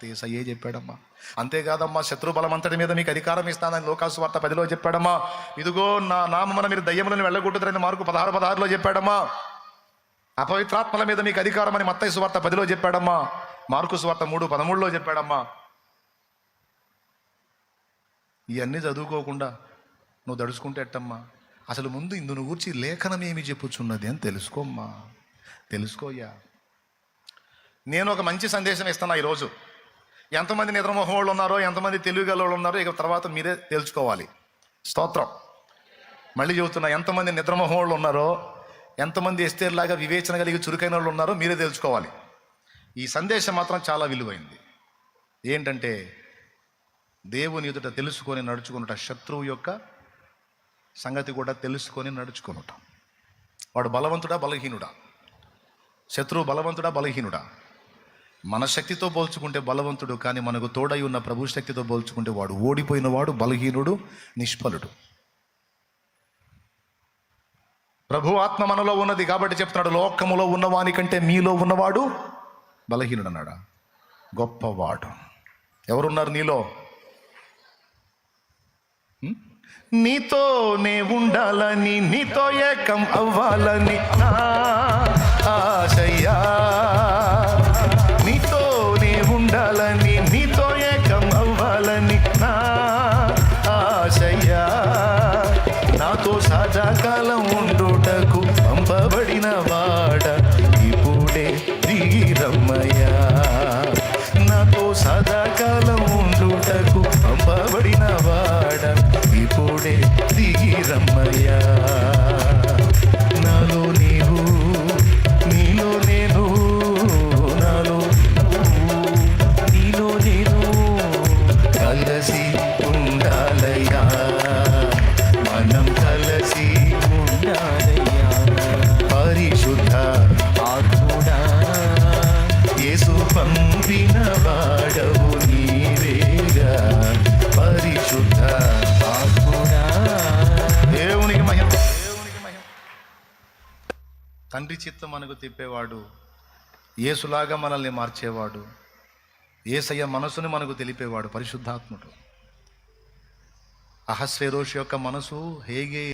జాగ్రత్త ఏసయ్యే చెప్పాడమ్మా. అంతేకాదమ్మా శత్రు బలం అంతటి మీద మీకు అధికారం ఇస్తానని లోకాసు వార్త పదిలో చెప్పాడమ్మా. ఇదిగో నా నామమున మీరు దయ్యములను వెళ్ళగొట్టుదరని మార్కు పదహారు పదహారులో చెప్పాడమ్మా. అపవిత్రాత్మల మీద మీకు అధికారం అని మత్తయ్య సువార్త పదిలో చెప్పాడమ్మా. మార్కు సువార్త మూడు పదమూడులో చెప్పాడమ్మా. ఇవన్నీ చదువుకోకుండా నువ్వు దడుచుకుంటే ఎట్టమ్మా? అసలు ముందు ఇందు నువ్వు లేఖనం ఏమి చెప్పుచున్నది అని తెలుసుకోమ్మా. తెలుసుకోయ్యా. నేను ఒక మంచి సందేశం ఇస్తున్నా ఈరోజు. ఎంతమంది నిద్రమోహం వాళ్ళు ఉన్నారో ఎంతమంది తెలివిగల వాళ్ళు ఉన్నారో ఇక తర్వాత మీరే తెలుసుకోవాలి. స్తోత్రం. మళ్ళీ చెబుతున్నా ఎంతమంది నిద్రమోహం వాళ్ళు ఉన్నారో ఎంతమంది ఎస్తేర్లాగా వివేచన కలిగి చురుకైన వాళ్ళు ఉన్నారో మీరే తెలుసుకోవాలి. ఈ సందేశం మాత్రం చాలా విలువైంది. ఏంటంటే దేవుని ఎదుట తెలుసుకొని నడుచుకున్నట శత్రువు యొక్క సంగతి కూడా తెలుసుకొని నడుచుకునుట వాడు బలవంతుడా బలహీనుడా? శత్రువు బలవంతుడా బలహీనుడా? మన శక్తితో పోల్చుకుంటే బలవంతుడు కానీ మనకు తోడై ఉన్న ప్రభు శక్తితో పోల్చుకుంటే వాడు ఓడిపోయిన వాడు బలహీనుడు నిష్ఫలుడు. ప్రభు ఆత్మ మనలో ఉన్నది కాబట్టి చెప్తున్నాడు లోకములో ఉన్నవాని కంటే మీలో ఉన్నవాడు బలహీనుడు అన్నాడా గొప్పవాడు. ఎవరున్నారు నీలో? నీతోనే ఉండాలని నీతో ఏకం అవ్వాలని నా సాజాకాలం ఉండుటకు పంపబడిన వాడ ఇప్పుడే దిగి రమ్మయ్యా నాతో సదాకాలం ఉండుటకు పంపబడిన వాడ ఇప్పుడే దిగి రమ్మయ్యా నాలో నీవు నీలో నేను నాలో నీలో నేను కలిసి తండ్రి చిత్తం మనకు తిప్పేవాడు యేసులాగా మనల్ని మార్చేవాడు ఏసయ్య మనసుని మనకు తెలిపేవాడు పరిశుద్ధాత్ముడు. అహస్వేరోష్ యొక్క మనసు హేగే